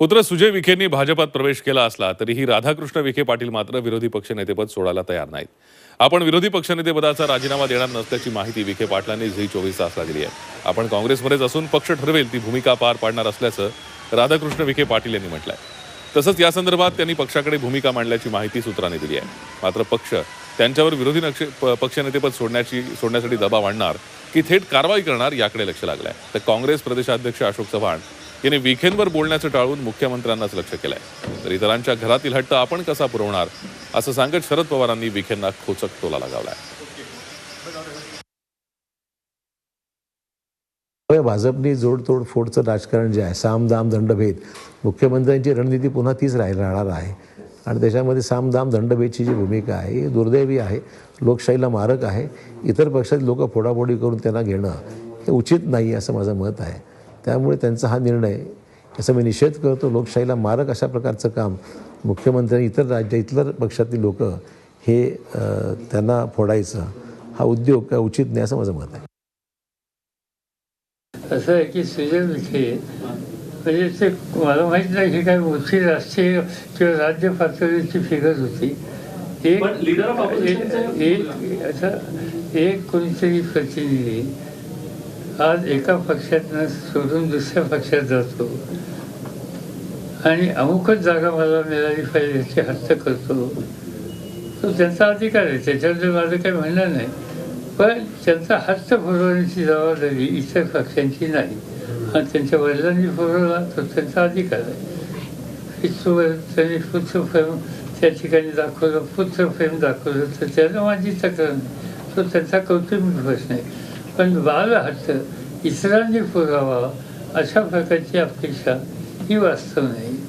पुत्र सुजय विखेंनी भाजपात प्रवेश केला असला तरीही राधाकृष्ण विखे पाटील मात्र विरोधी पक्षनेतेपद सोडायला तयार नाहीत. आपण विरोधी पक्षनेतेपदाचा राजीनामा देणार नसल्याची माहिती विखे पाटलांनी झी चोवीस तासला दिली आहे. आपण काँग्रेसमध्येच असून पक्ष ठरवेल ती भूमिका पार पाडणार असल्याचं राधाकृष्ण विखे पाटील यांनी म्हटलंय. तसंच या संदर्भात त्यांनी पक्षाकडे भूमिका मांडल्याची माहिती सूत्रांनी दिली आहे. मात्र पक्ष त्यांच्यावर विरोधी नक्ष पक्षनेतेपद सोडण्याची सोडण्यासाठी दबाव आणणार की थेट कारवाई करणार याकडे लक्ष लागलंय. तर काँग्रेस प्रदेशाध्यक्ष अशोक चव्हाण यांनी विखेंवर बोलण्याचं टाळून मुख्यमंत्र्यांनाच लक्ष केलंय. तर इतरांच्या घरातील हट्ट आपण कसा पुरवणार असं सांगत शरद पवारांनी विखेंना खोचक टोला लगावलाय. भाजपने जोडतोड फोडचं राजकारण जे आहे साम दाम दंडभेद मुख्यमंत्र्यांची रणनीती पुन्हा तीच राहणार आहे. आणि त्याच्यामध्ये साम दाम दंडभेदची जी भूमिका आहे ही दुर्दैवी आहे लोकशाहीला मारक आहे इतर पक्षात लोक फोडाफोडी करून त्यांना घेणं हे उचित नाही असं माझं मत आहे. त्यामुळे त्यांचा हा निर्णय याचा मी निषेध करतो लोकशाहीला मारक अशा प्रकारचं काम मुख्यमंत्र्यांनी इतर राज्य इतर पक्षातील लोक हे त्यांना फोडायचं हा उद्योग काय उचित नाही असं माझं मत आहे. असं आहे की सुजय विखे म्हणजे ते मला माहीत नाही की काय मोठी राष्ट्रीय किंवा राज्य पातळीची फिगर होती. एक एक असं एक कोणीतरी प्रतिनिधी आज एका पक्षातनं सोडून दुसऱ्या पक्षात जातो. आणि अमुकच जागा मला मिळाली पाहिजे याची हट्ट करतो. तो त्यांचा अधिकार आहे. त्याच्याबद्दल माझं काही म्हणणं नाही. पण त्यांचा हट्ट फुरवण्याची जबाबदारी इतर पक्षांची नाही. आणि त्यांच्या वडिलांनी फुरवला तर त्यांचा अधिकार आहे. त्यांनी पुत्रप्रेम त्या ठिकाणी दाखवलं पुत्रप्रेम दाखवलं तर त्यानं माझी तक्रार नाही. तो त्यांचा कौटुंबिक प्रश्न आहे. पण बाल हट्ट इतरांनी पुरावा. अशा प्रकारची अपेक्षा ही वास्तव नाही.